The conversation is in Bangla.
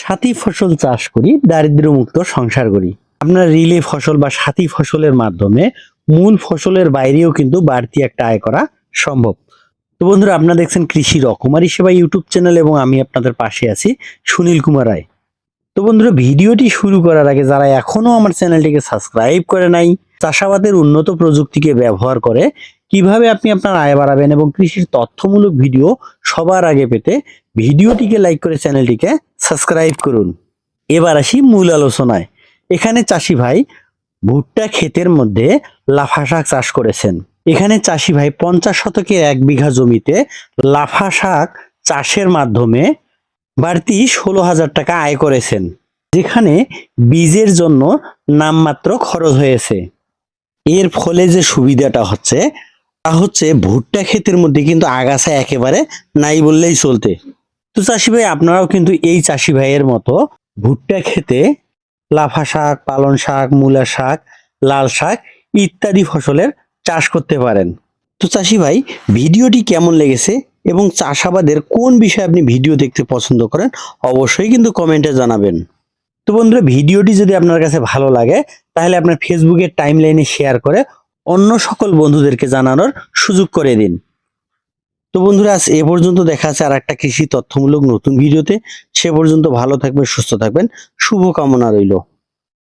সাথী ফসল চাষ করি, দারিদ্র্যমুক্ত সংসার করি। আপনার রিলে ফসল বা সাথী ফসলের মাধ্যমে মূল ফসলের বাইরেও কিন্তু বাড়তি একটা আয় করা সম্ভব। তো বন্ধুরা, আপনারা দেখছেন কৃষি রকমারি সেবা ইউটিউব চ্যানেল এবং আমি আপনাদের পাশে আছি সুনীল কুমার রায়। তো বন্ধুরা, ভিডিওটি শুরু করার আগে যারা এখনও আমার চ্যানেলটিকে সাবস্ক্রাইব করে নাই, চাষাবাদের উন্নত প্রযুক্তিকে ব্যবহার করে কীভাবে আপনি আপনার আয় বাড়াবেন এবং কৃষির তথ্যমূলক ভিডিও সবার আগে পেতে ভিডিওটিকে লাইক করে চ্যানেলটিকে সাবস্ক্রাইব করুন। এবার আসি মূল আলোচনায়। এখানে চাষি ভাই ভুট্টা ক্ষেতের মধ্যে লাফা শাক চাষ করেছেন। এখানে চাষি ভাই পঞ্চাশ শতকের এক বিঘা জমিতে লাফা শাক চাষের মাধ্যমে বাড়তি ষোলো হাজার টাকা আয় করেছেন, যেখানে বীজের জন্য নামমাত্র খরচ হয়েছে। এর ফলে যে সুবিধাটা হচ্ছে তা হচ্ছে ভুট্টা ক্ষেতের মধ্যে কিন্তু আগাছা একেবারে নাই বললেই চলতে। তো চাষি ভাই, আপনারাও কিন্তু এই চাষি ভাইয়ের মতো ভুট্টা খেতে লাফা শাক, পালন শাক, মূলা শাক, লাল শাক ইত্যাদি ফসলের চাষ করতে পারেন। তো চাষি ভাই, ভিডিওটি কেমন লেগেছে এবং চাষাবাদের কোন বিষয়ে আপনি ভিডিও দেখতে পছন্দ করেন অবশ্যই কিন্তু কমেন্টে জানাবেন। তো বন্ধুরা, ভিডিওটি যদি আপনার কাছে ভালো লাগে, তাহলে আপনার ফেসবুকের টাইম লাইনে শেয়ার করে অন্য সকল বন্ধুদেরকে জানানোর সুযোগ করে দিন। তো বন্ধুরা, আজ এ পর্যন্ত দেখা আছে আর একটা কৃষি তথ্যমূলক নতুন ভিডিওতে। সে পর্যন্ত ভালো থাকবেন, সুস্থ থাকবেন। শুভকামনা রইল।